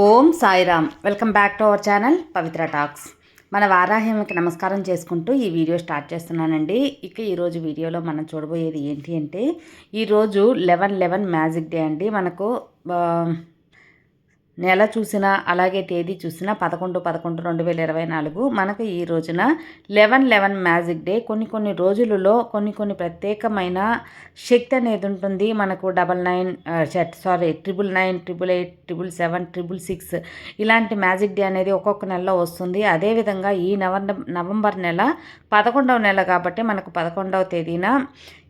Om Sairam. Welcome back to our channel Pavitra talks. మన వారాహ్యంకి నమస్కారం చేసుకుంటూ ఈ వీడియో స్టార్ట్ చేస్తున్నానండి. ఇక ఈరోజు వీడియోలో మనం చూడబోయేది ఏంటి అంటే ఈరోజు లెవెన్ లెవెన్ మ్యాజిక్ డే అండి. మనకు నెల చూసినా అలాగే తేదీ చూసినా పదకొండు పదకొండు రెండు వేల ఇరవై నాలుగు మనకు ఈ రోజున లెవెన్ లెవెన్ మ్యాజిక్ డే. కొన్ని కొన్ని రోజులలో కొన్ని కొన్ని ప్రత్యేకమైన శక్తి అనేది ఉంటుంది. మనకు double nine sorry triple nine triple eight triple seven triple six ఇలాంటి మ్యాజిక్ డే అనేది ఒక్కొక్క నెలలో వస్తుంది. అదేవిధంగా ఈ నవంబర్ నవంబర్ నెల పదకొండవ నెల కాబట్టి మనకు పదకొండవ తేదీన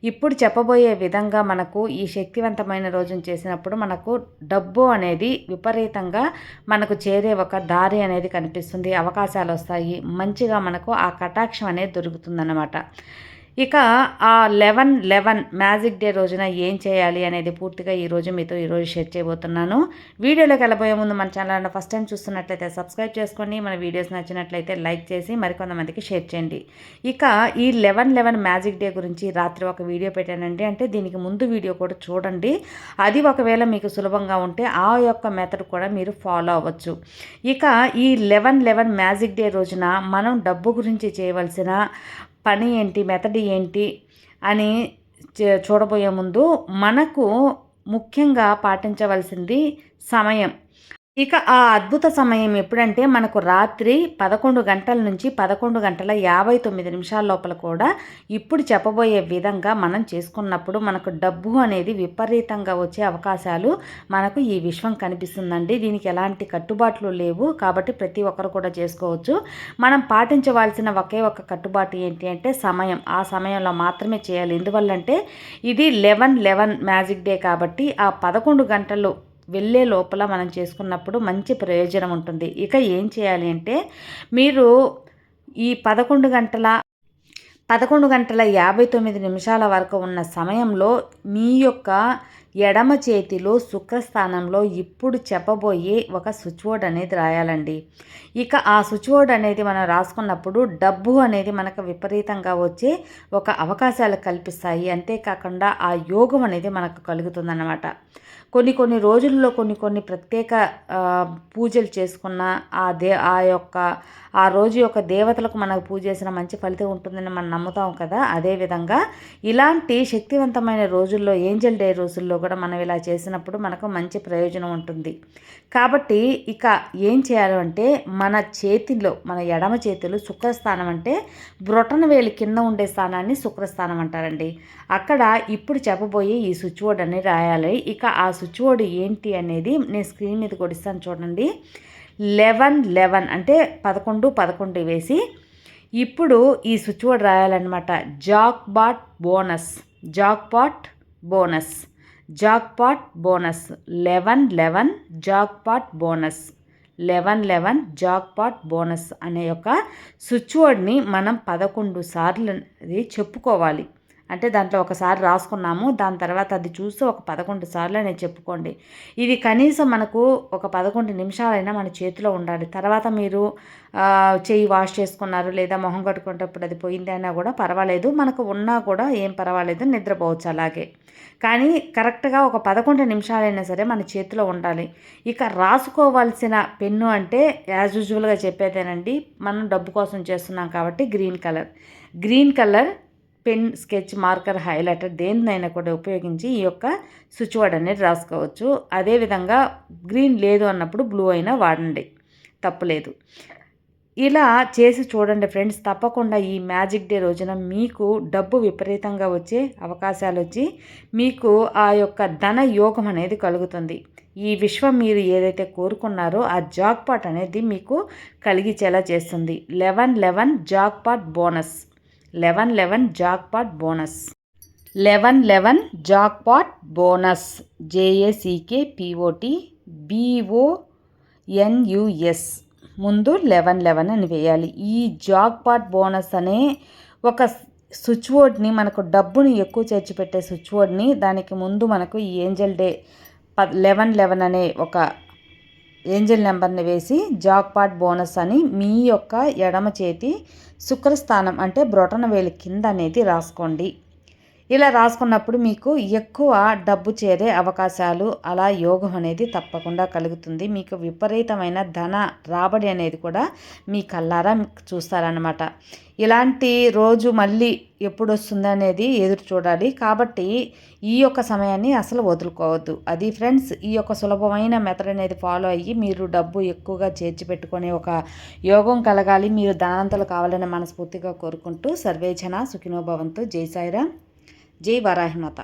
ఇప్పుడు చెప్పబోయే విధంగా మనకు ఈ శక్తివంతమైన రోజును చేసినప్పుడు మనకు డబ్బు అనేది విపరీతంగా మనకు చేరే ఒక దారి అనేది కనిపిస్తుంది. అవకాశాలు వస్తాయి. మంచిగా మనకు ఆ కటాక్షం అనేది దొరుకుతుందన్నమాట. ఇక ఆ లెవెన్ లెవెన్ మ్యాజిక్ డే రోజున ఏం చేయాలి అనేది పూర్తిగా ఈరోజు మీతో ఈరోజు షేర్ చేయబోతున్నాను. వీడియోలోకి వెళ్ళబోయే ముందు మన ఛానల్ ఫస్ట్ టైం చూస్తున్నట్లయితే సబ్స్క్రైబ్ చేసుకోండి. మన వీడియోస్ నచ్చినట్లయితే లైక్ చేసి మరికొంతమందికి షేర్ చేయండి. ఇక ఈ లెవెన్ లెవెన్ మ్యాజిక్ డే గురించి రాత్రి ఒక వీడియో పెట్టానండి. అంటే దీనికి ముందు వీడియో కూడా చూడండి. అది ఒకవేళ మీకు సులభంగా ఉంటే ఆ యొక్క మెథడ్ కూడా మీరు ఫాలో అవ్వచ్చు. ఇక ఈ లెవెన్ లెవెన్ మ్యాజిక్ డే రోజున మనం డబ్బు గురించి చేయవలసిన పని ఏంటి మెథడ్ ఏంటి అని చూడబోయే ముందు మనకు ముఖ్యంగా పాటించవలసింది సమయం. ఇక ఆ అద్భుత సమయం ఎప్పుడంటే మనకు రాత్రి పదకొండు గంటల నుంచి పదకొండు గంటల యాభై తొమ్మిది నిమిషాల లోపల కూడా ఇప్పుడు చెప్పబోయే విధంగా మనం చేసుకున్నప్పుడు మనకు డబ్బు అనేది విపరీతంగా వచ్చే అవకాశాలు మనకు ఈ విశ్వం కనిపిస్తుందండి. దీనికి ఎలాంటి కట్టుబాట్లు లేవు కాబట్టి ప్రతి ఒక్కరు కూడా చేసుకోవచ్చు. మనం పాటించవలసిన ఒకే ఒక కట్టుబాటు ఏంటి అంటే సమయం. ఆ సమయంలో మాత్రమే చేయాలి. ఎందువల్లంటే ఇది లెవెన్ లెవెన్ మ్యాజిక్ డే కాబట్టి ఆ పదకొండు గంటలు వెళ్ళే లోపల మనం చేసుకున్నప్పుడు మంచి ప్రయోజనం ఉంటుంది. ఇక ఏం చేయాలి అంటే మీరు ఈ పదకొండు గంటల పదకొండు గంటల యాభై తొమ్మిది నిమిషాల వరకు ఉన్న సమయంలో మీ యొక్క ఎడమ చేతిలో శుక్రస్థానంలో ఇప్పుడు చెప్పబోయే ఒక స్విచ్ బోర్డ్ అనేది రాయాలండి. ఇక ఆ స్విచ్ బోర్డ్ అనేది మనం రాసుకున్నప్పుడు డబ్బు అనేది మనకు విపరీతంగా వచ్చే ఒక అవకాశాలు కల్పిస్తాయి. అంతేకాకుండా ఆ యోగం అనేది మనకు కలుగుతుందన్నమాట. కొన్ని కొన్ని రోజుల్లో కొన్ని కొన్ని ప్రత్యేక పూజలు చేసుకున్న ఆ దే ఆ యొక్క ఆ రోజు యొక్క దేవతలకు మనకు పూజ చేసిన మంచి ఫలితం ఉంటుందని మనం నమ్ముతాం కదా. అదేవిధంగా ఇలాంటి శక్తివంతమైన రోజుల్లో ఏంజల్ డే రోజుల్లో కూడా మనం ఇలా చేసినప్పుడు మనకు మంచి ప్రయోజనం ఉంటుంది. కాబట్టి ఇక ఏం చేయాలంటే మన చేతిలో మన ఎడమ చేతిలో శుక్రస్థానం అంటే బ్రొటన వేలి కింద ఉండే స్థానాన్ని శుక్రస్థానం అంటారండి. అక్కడ ఇప్పుడు చెప్పబోయే ఈ స్విచ్ బోర్డ్ అనేది రాయాలి. ఇక ఆ స్విచ్ బోర్డ్ ఏంటి అనేది నేను స్క్రీన్ మీద కొడిస్తాను చూడండి. లెవెన్ లెవెన్ అంటే పదకొండు పదకొండు వేసి ఇప్పుడు ఈ switch board రాయాలన్నమాట. Jackpot bonus jackpot bonus jackpot bonus eleven eleven jackpot bonus eleven eleven jackpot bonus అనే యొక్క స్విచ్ బోర్డ్ని మనం పదకొండు సార్లు అది చెప్పుకోవాలి. అంటే దాంట్లో ఒకసారి రాసుకున్నాము. దాని తర్వాత అది చూస్తే ఒక పదకొండు సార్లు అనేది చెప్పుకోండి. ఇది కనీసం మనకు ఒక పదకొండు నిమిషాలైనా మన చేతిలో ఉండాలి. తర్వాత మీరు చేయి చెయ్యి వాష్ చేసుకున్నారు లేదా మొహం కట్టుకునేటప్పుడు అది పోయింది అయినా కూడా పర్వాలేదు. మనకు ఉన్నా కూడా ఏం పర్వాలేదు నిద్రపోవచ్చు అలాగే. కానీ కరెక్ట్గా ఒక పదకొండు నిమిషాలైనా సరే మన చేతిలో ఉండాలి. ఇక రాసుకోవాల్సిన పెన్ను అంటే యాజ్ యూజువల్గా చెప్పేదేనండి మనం డబ్బు కోసం చేస్తున్నాం కాబట్టి green colour. Green colour pen sketch marker highlighter దేనినైనా కూడా ఉపయోగించి ఈ యొక్క స్విచ్ వర్డ్ అనేది రాసుకోవచ్చు. అదేవిధంగా గ్రీన్ లేదు అన్నప్పుడు బ్లూ అయినా వాడండి. తప్పులేదు ఇలా చేసి చూడండి ఫ్రెండ్స్. తప్పకుండా ఈ మ్యాజిక్ డే రోజున మీకు డబ్బు విపరీతంగా వచ్చే అవకాశాలు వచ్చి మీకు ఆ యొక్క ధన యోగం అనేది కలుగుతుంది. ఈ విశ్వం మీరు ఏదైతే కోరుకున్నారో ఆ జాక్పాట్ అనేది మీకు కలిగించేలా చేస్తుంది. Eleven eleven jackpot bonus. Eleven eleven jackpot bonus. Eleven eleven jackpot bonus. J A C K P O T B O N U S. ముందు లెవెన్ లెవెన్ అని వేయాలి. ఈ జాక్పాట్ బోనస్ అనే ఒక స్విచ్ బోర్డ్ని మనకు డబ్బుని ఎక్కువ చేర్చి పెట్టే స్విచ్ బోర్డ్ని దానికి ముందు మనకు ఈ ఏంజల్ డే ప లెవెన్ లెవెన్ అనే ఒక ఏంజల్ నెంబర్ని వేసి జాక్పాట్ బోనస్ అని మీ యొక్క ఎడమ చేతి శుక్రస్థానం అంటే బ్రొటన వేలి కింద అనేది రాసుకోండి. ఇలా రాసుకున్నప్పుడు మీకు ఎక్కువ డబ్బు చేరే అవకాశాలు అలా యోగం అనేది తప్పకుండా కలుగుతుంది. మీకు విపరీతమైన ధన రాబడి అనేది కూడా మీ కల్లారా చూస్తారనమాట ఇలాంటి రోజు మళ్ళీ ఎప్పుడు వస్తుంది అనేది ఎదురు చూడాలి. కాబట్టి ఈ యొక్క సమయాన్ని అసలు వదులుకోవద్దు. అది ఫ్రెండ్స్ ఈ యొక్క సులభమైన మెథడ్ అనేది ఫాలో అయ్యి మీరు డబ్బు ఎక్కువగా చేర్చి పెట్టుకునే ఒక యోగం కలగాలి. మీరు ధనవంతులు కావాలని మనస్ఫూర్తిగా కోరుకుంటూ సర్వేజన సుఖినోభవంతో. జై సాయిరామ్. జై వరాహిమాత.